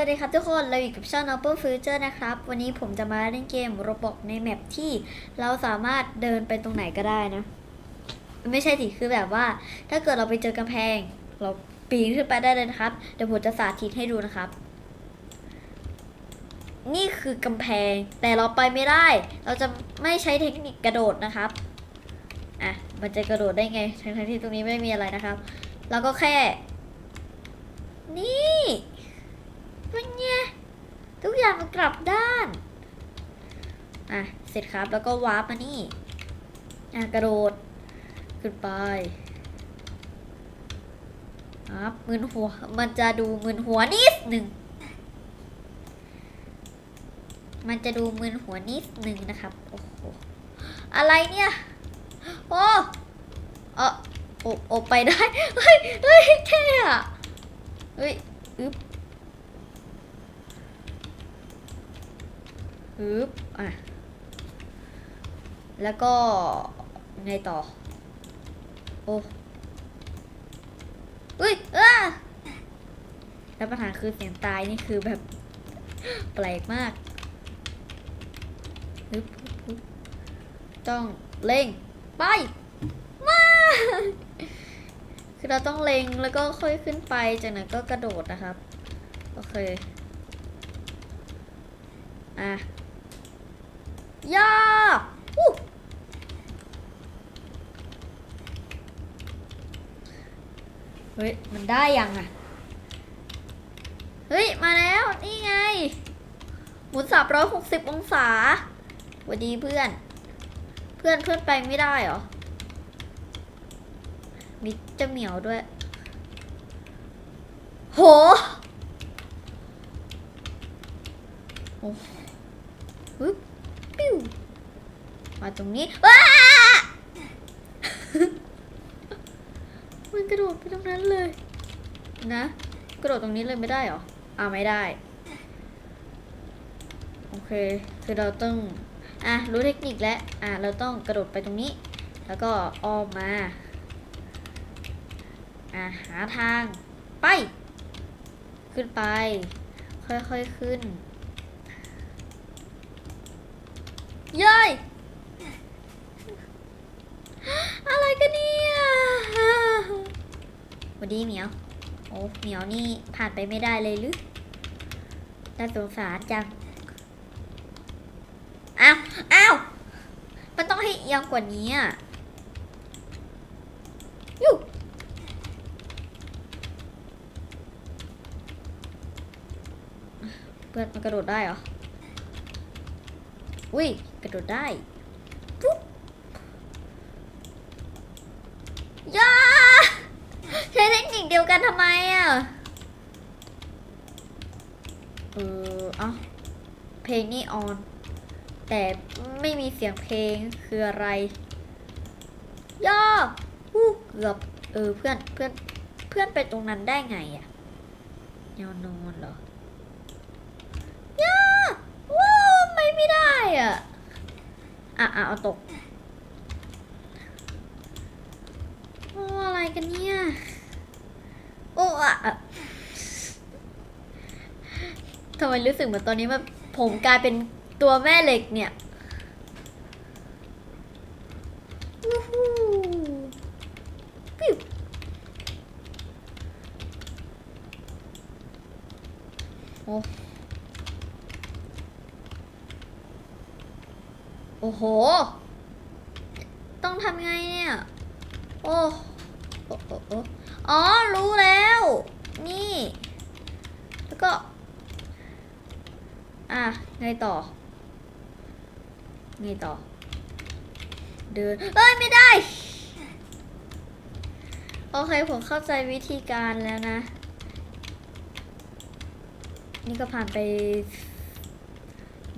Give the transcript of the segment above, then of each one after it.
วัสดีครับทุกคน เราอยู่กับช่อง Apple Future นะครับ วันนี้ผมจะมาเล่นเกม Roblox ในแมปที่เราสามารถเดินไปตรงไหนก็ได้นะ ไม่ใช่สิคือแบบว่า ถ้าเกิดเราไปเจอกำแพง เราปีนขึ้นไปได้เลยนะครับ เดี๋ยวผมจะสาธิตให้ดูนะครับ นี่คือกำแพงแต่เราไปไม่ได้ เราจะไม่ใช้เทคนิคกระโดดนะครับอะมันจะกระโดดได้ไงทั้งที่ตรงนี้ไม่มีอะไรนะครับเราก็แค่ นี่ เป็นไงทุกอย่างมันกลับด้าน อะ เสร็จครับแล้วก็วาร์ปมานี่ อะ กระโดด ขึ้นไปครับมึนหัว มันจะดูมึนหัวนิดหนึ่ง มันจะดูมึนหัวนิดหนึ่งนะครับ โอ้โห อะไรเนี่ย โอ้เออโอโอไปได้ เฮ้ย เฮ้ยเท่อะเฮ้ย อึ๊บ อึ๊บอะ แล้วก็ไงต่อ โอ้อุ้ยอ้าแล้วปัญหาคือเสียงตายนี่คือแบบแปลกมากอึ๊บอึ๊บอึ๊บต้องเล็งไป มา คือเราต้องเล็งแล้วก็ค่อยขึ้นไป จากนั้นก็กระโดดนะครับ โอเค อะ ยาเฮ้ย มันได้ยังอะเฮ้ย มาแล้ว นี่ไง หมุนสามร้อยหกสิบองศาวัสดีเพื่อน เพื่อนเพื่อนไปไม่ได้เหรอ มีจ้าเหมียวด้วย โห โอ้ปิ้ว มาตรงนี้ว้ามันกระโดดไปตรงนั้นเลย นะ กระโดดตรงนี้เลยไม่ได้เหรออ่าไม่ได้ โอเค คือเราต้อง อะ รู้เทคนิคแล้ว อะ เราต้องกระโดดไปตรงนี้ แล้วก็อ้อมมา อะ หาทาง ไป ขึ้นไป ค่อยๆขึ้น เย้ย อะไรกันเนี่ยวัสดีเหมียว โอ้เหมียวนี่ผ่านไปไม่ได้เลยหรือน่าสงสารจัง อ้าว อ้าว มันต้องให้เอียงกว่านี้อะยูเพื่อนมันกระโดดได้เหรอ อุ้ย กระโดดได้ปุ๊บ ย่าใช้เทคนิคเดียวกันทำไมอะ เออเอ้าเพลงนี่ออน แต่ไม่มีเสียงเพลงคืออะไร ย่าฮู้เกือบ เออเพื่อนเพื่อนเพื่อนไปตรงนั้นได้ไงอะยอนอนเหรอย่าว้าไม่ไม่ได้อะ อะอะเอาตก โอ้อะไรกันเนี่ย โอ้อะทำไมรู้สึกเหมือนตอนนี้แบบผมกลายเป็นตัวแม่เหล็กเนี่ยวู้ฮู้ปิ้วโอ้โอ้โห ต้องทำไงเนี่ย อ้โอ้โอ้โอ้อ๋อ รู้แล้ว นี่ แล้วก็ อะ ไงต่อ ไงต่อ เดิน เอ้ย ไม่ได้ โอเค ผมเข้าใจวิธีการแล้วนะ นี่ก็ผ่านไป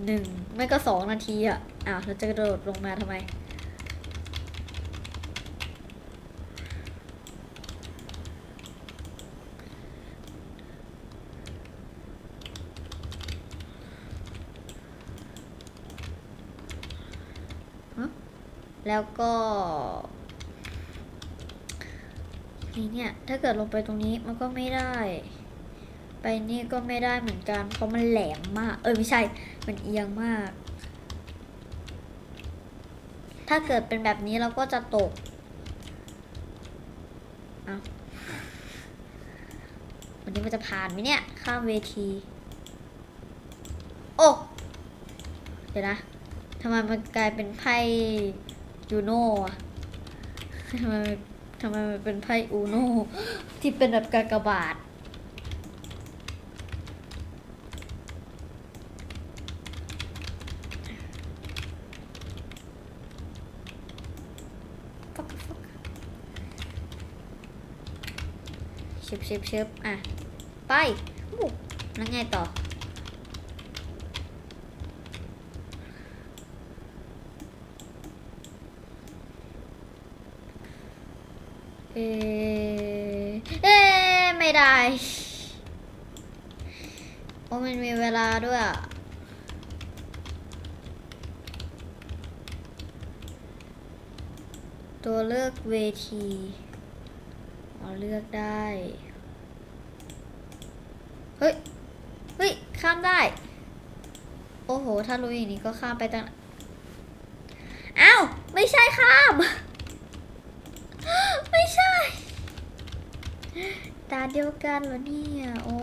หนึ่งไม่ก็สองนาทีอะอ้าวเราจะกระโดดลงมาทำไม แล้วก็นี่เนี่ย ถ้าเกิดลงไปตรงนี้มันก็ไม่ได้ ไปนี่ก็ไม่ได้เหมือนกัน เพราะมันแหลมมาก เออไม่ใช่ มันเอียงมาก ถ้าเกิดเป็นแบบนี้เราก็จะตกเอาวันนี้มันจะผ่านไหมเนี่ย ข้ามเวที โอ้ เดี๋ยวนะทำไมมันกลายเป็นไพ่ ยูโน่อะทำไมทำไมมันเป็นไพ่อูโน่ที่เป็นแบบกากบาทฟักฟักชิบชิบชิบอะ ไปอู้แล้วไงต่อ เออเอ๊ไม่ได้ โอ้มันมีเวลาด้วยอะตัวเลือกเวทีอ๋อเลือกได้ เฮ้ย เฮ้ย ข้ามได้ โอ้โห ถ้ารู้อย่างนี้ก็ข้ามไปตั้ง อ้าว ไม่ใช่ข้าม ไม่ใช่ ตาเดียวกันเหรอเนี่ยโอ้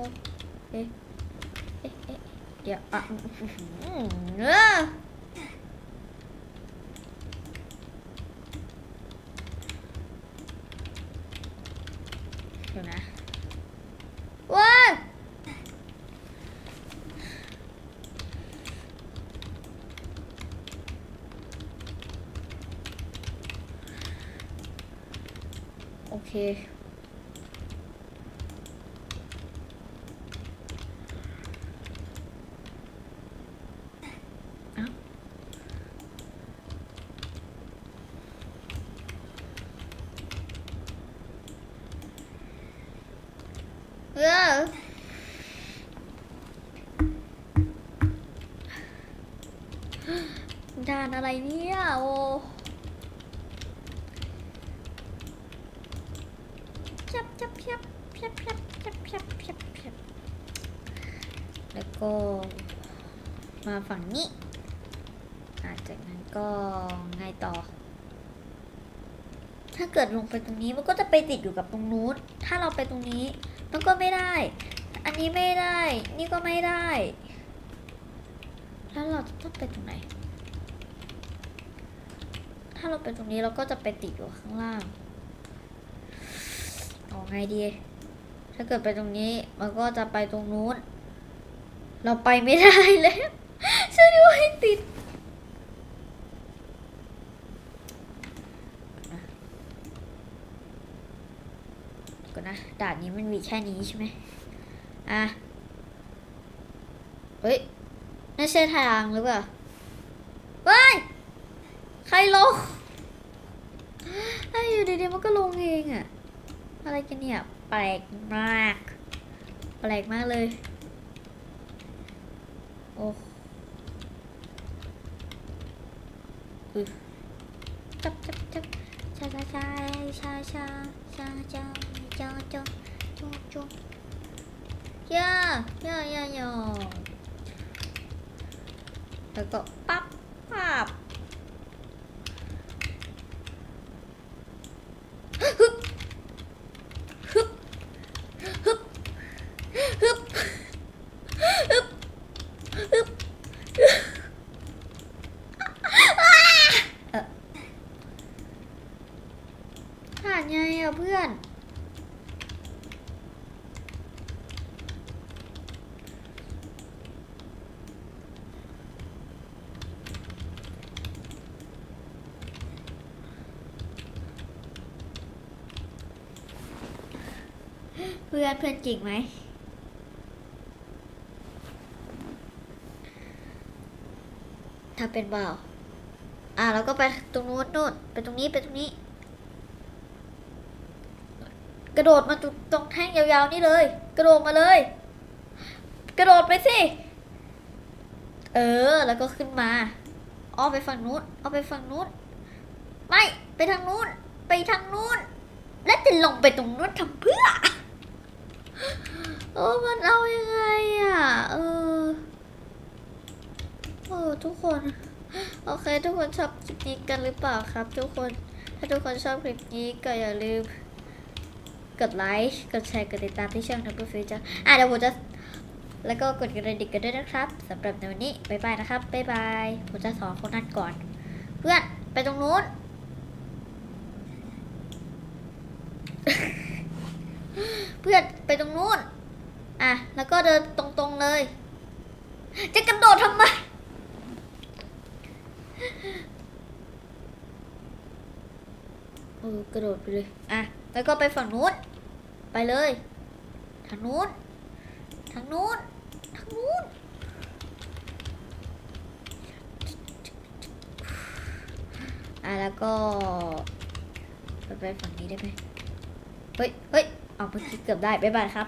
เอ๊ะเอ๊ะเอ๊ะเดี๋ยวอะเออเดี๋ยวนะว้ายโอ เคเอ้าเออด่านอะไรเนี่ย โอ้ียบเพียบเพียบเพียบเพียบเพียบเพียบแล้วก็มาฝั่งนี้อาจากนั้นก็ไงต่อ ถ้าเกิดลงไปตรงนี้มันก็จะไปติดอยู่กับตรงนู้น ถ้าเราไปตรงนี้มันก็ไม่ได้ อันนี้ไม่ได้ นี่ก็ไม่ได้ แล้วเราจะต้องไปตรงไหน ถ้าเราไปตรงนี้เราก็จะไปติดอยู่ข้างล่าง เอาไงดี ถ้าเกิดไปตรงนี้ มันก็จะไปตรงนู้น เราไปไม่ได้เลยช่วยด้วยติดก่อนนะด่านนี้มันมีแค่นี้ใช่ไหมอะ เฮ้ยน่าใช่ทางหรือเปล่าเฮ้ย ใครลงไอ้อยู่ดีๆมันก็ลงเองอะ อะไรกันเนี่ย แปลกมาก แปลกมากเลย โอ้จับจับจับชาชาชาชาชาชาชาชาชาจุ๊จุ๊ย่าย่าย่าย่าแล้วก็ปั๊บปั๊บฮึบฮึบฮึบฮึบฮึบฮึบเอ่อผ่านไงอะเพื่อน เพื่อนเพื่อนจริงไหมถ้าเป็นเปล่าอะเราก็ไปตรงนู้นนู่นไปตรงนี้ไปตรงนี้ กระโดดมาตรงตรงแท่งยาวๆนี่เลย กระโดดมาเลย กระโดดไปสิ เออ แล้วก็ขึ้นมาอ้อไปฝั่งนู้นอ้อไปฝั่งนู้น ไม่ ไปทางนู้น ไปทางนู้น แล้วจะลงไปตรงนู้นทำเพื่อ โโอ้มันเอายังไงอะ เออโอ้ทุกคน โอเค ทุกคนชอบคลิปนี้กันหรือเปล่าครับ ทุกคน ถ้าทุกคนชอบคลิปนี้ก็อย่าลืม กดไลค์ กดแชร์ กดติดตามที่ช่อง Number Future อะเดี๋ยวผมจะ แล้วก็กดกระดิ่งกันด้วยนะครับสำหรับในวันนี้บ๊ายบายนะครับบ๊ายบายผมจะสอนคนนั้นก่อน เพื่อนไปตรงนู้นเพื่อนไปตรงนู้น ก็เดินตรงๆเลย จะกระโดดทำไม เออกระโดดไปเลย อะ แล้วก็ไปฝั่งนู้น ไปเลย ทางนู้น ทางนู้น ทางนู้น อะ แล้วก็ ไปไปฝั่งนี้ได้ไหมเฮ้ย เฮ้ย เอาเมื่อกี้เกือบได้บ๊ายบายครับ